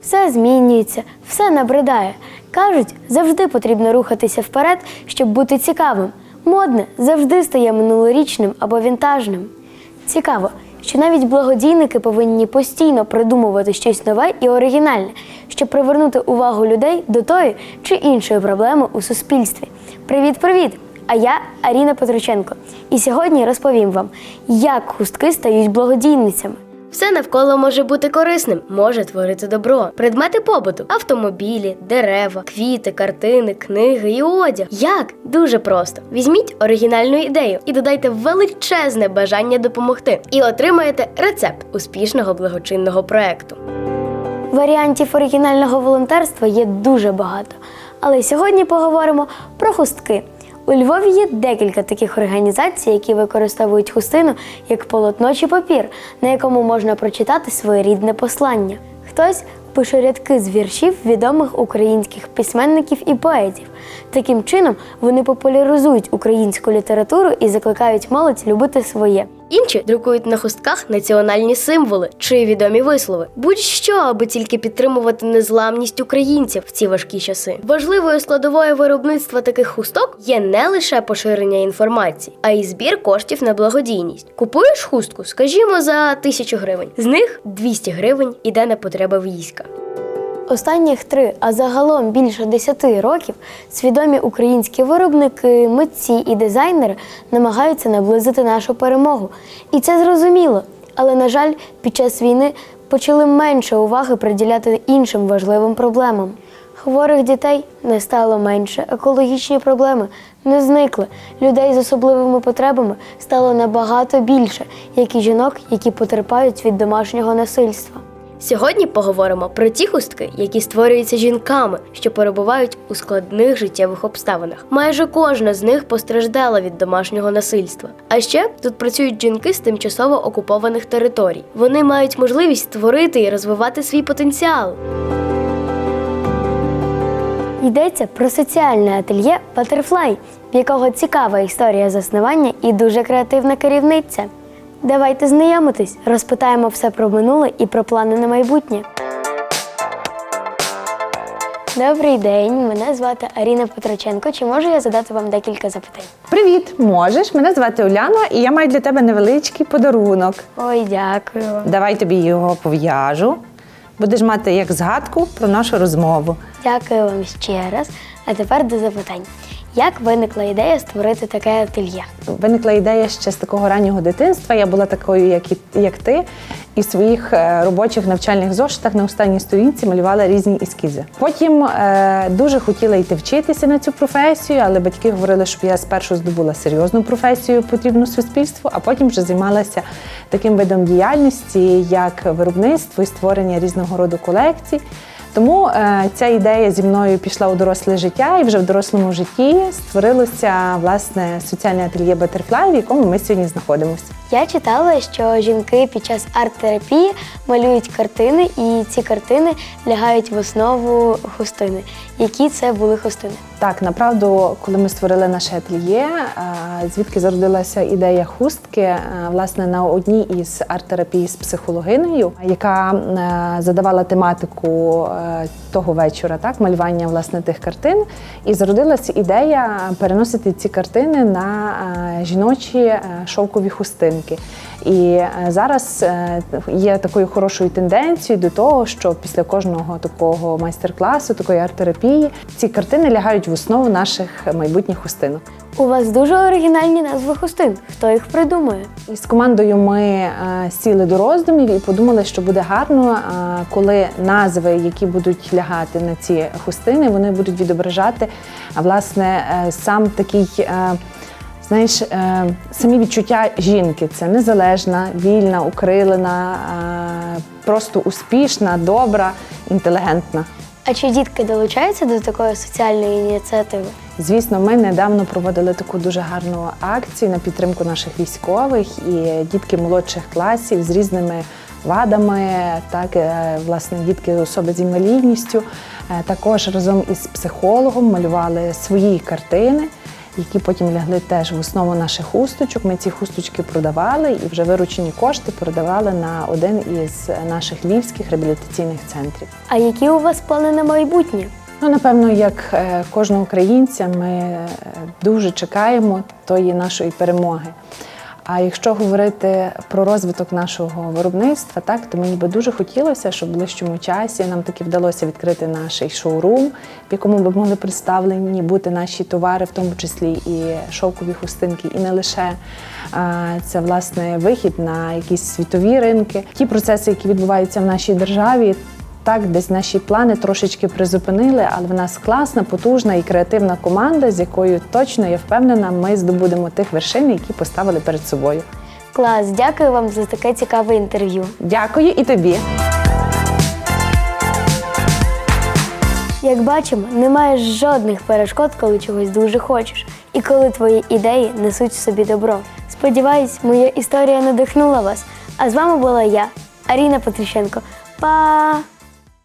Все змінюється, все набридає. Кажуть, завжди потрібно рухатися вперед, щоб бути цікавим. Модне завжди стає минулорічним або вінтажним. Цікаво, що навіть благодійники повинні постійно придумувати щось нове і оригінальне, щоб привернути увагу людей до тої чи іншої проблеми у суспільстві. Привіт-привіт! А я Аріна Петроченко. І сьогодні розповім вам, як хустки стають благодійницями. Все навколо може бути корисним, може творити добро. Предмети побуту, автомобілі, дерева, квіти, картини, книги і одяг. Як? Дуже просто. Візьміть оригінальну ідею і додайте величезне бажання допомогти, і отримаєте рецепт успішного благочинного проекту. Варіантів оригінального волонтерства є дуже багато. Але сьогодні поговоримо про хустки. У Львові є декілька таких організацій, які використовують хустину як полотно чи папір, на якому можна прочитати своєрідне послання. Хтось пише рядки з віршів відомих українських письменників і поетів. Таким чином вони популяризують українську літературу і закликають молодь любити своє. Інші друкують на хустках національні символи чи відомі вислови. Будь-що, аби тільки підтримувати незламність українців в ці важкі часи. Важливою складовою виробництва таких хусток є не лише поширення інформації, а й збір коштів на благодійність. Купуєш хустку, скажімо, за тисячу гривень. З них 200 гривень іде на потреби війська. Останніх три, а загалом більше десяти років свідомі українські виробники, митці і дизайнери намагаються наблизити нашу перемогу. І це зрозуміло. Але, на жаль, під час війни почали менше уваги приділяти іншим важливим проблемам. Хворих дітей не стало менше, екологічні проблеми не зникли. Людей з особливими потребами стало набагато більше, як і жінок, які потерпають від домашнього насильства. Сьогодні поговоримо про ті хустки, які створюються жінками, що перебувають у складних життєвих обставинах. Майже кожна з них постраждала від домашнього насильства. А ще тут працюють жінки з тимчасово окупованих територій. Вони мають можливість створити і розвивати свій потенціал. Йдеться про соціальне ательє Butterfly, в якого цікава історія заснування і дуже креативна керівниця. Давайте знайомитись, розпитаємо все про минуле і про плани на майбутнє. Добрий день, мене звати Аріна Петроченко. Чи можу я задати вам декілька запитань? Привіт, можеш. Мене звати Уляна, і я маю для тебе невеличкий подарунок. Ой, дякую. Давай тобі його пов'яжу. Будеш мати як згадку про нашу розмову. Дякую вам ще раз. А тепер до запитань. Як виникла ідея створити таке ательє? Виникла ідея ще з такого раннього дитинства. Я була такою, як і як ти, і в своїх е, робочих навчальних зошитах на останній сторінці малювала різні ескізи. Потім е, дуже хотіла йти вчитися на цю професію, але батьки говорили, щоб я спершу здобула серйозну професію, потрібну суспільству, а потім вже займалася таким видом діяльності, як виробництво і створення різного роду колекцій. Тому е, ця ідея зі мною пішла у доросле життя, і вже в дорослому житті створилося власне соціальне ательє Butterfly, в якому ми сьогодні знаходимося. Я читала, що жінки під час арт-терапії малюють картини, і ці картини лягають в основу хустини. Які це були хустини? Так, направду, коли ми створили наше ательє, е, звідки зародилася ідея хустки, е, власне, на одній із арт-терапій з психологинею, яка е, задавала тематику того вечора, так, малювання власне тих картин. І зародилася ідея переносити ці картини на жіночі шовкові хустинки. І е, зараз е, є такою хорошою тенденцією до того, що після кожного такого майстер-класу, такої арт-терапії, ці картини лягають в основу наших майбутніх хустинок. У вас дуже оригінальні назви хустин. Хто їх придумує? З командою ми е, сіли до роздумів і подумали, що буде гарно, коли назви, які будуть лягати на ці хустини, вони будуть відображати власне сам такий. Знаєш, е, самі відчуття жінки це незалежна, вільна, укрилена, е, просто успішна, добра, інтелігентна. А чи дітки долучаються до такої соціальної ініціативи? Звісно, ми недавно проводили таку дуже гарну акцію на підтримку наших військових і дітки молодших класів з різними вадами, так е, власне дітки особи з інвалідністю. Також разом із психологом малювали свої картини. Які потім лягли теж в основу наших хусточок. Ми ці хусточки продавали і вже виручені кошти передавали на один із наших львівських реабілітаційних центрів. А які у вас плани на майбутнє? Ну, напевно, як е, кожного українця, ми е, дуже чекаємо тої нашої перемоги. А якщо говорити про розвиток нашого виробництва, так то мені би дуже хотілося, щоб в ближчому часі нам таки вдалося відкрити наш шоурум, в якому би могли представлені бути наші товари, в тому числі і шовкові хустинки, і не лише це власне вихід на якісь світові ринки. Ті процеси, які відбуваються в нашій державі, так, десь наші плани трошечки призупинили, але в нас класна, потужна і креативна команда, з якою точно я впевнена, ми здобудемо тих вершин, які поставили перед собою. Клас, дякую вам за таке цікаве інтерв'ю. Дякую і тобі. Як бачимо, немає жодних перешкод, коли чогось дуже хочеш, і коли твої ідеї несуть в собі добро. Сподіваюсь, моя історія надихнула вас. А з вами була я, Аріна Петрищенко. Па!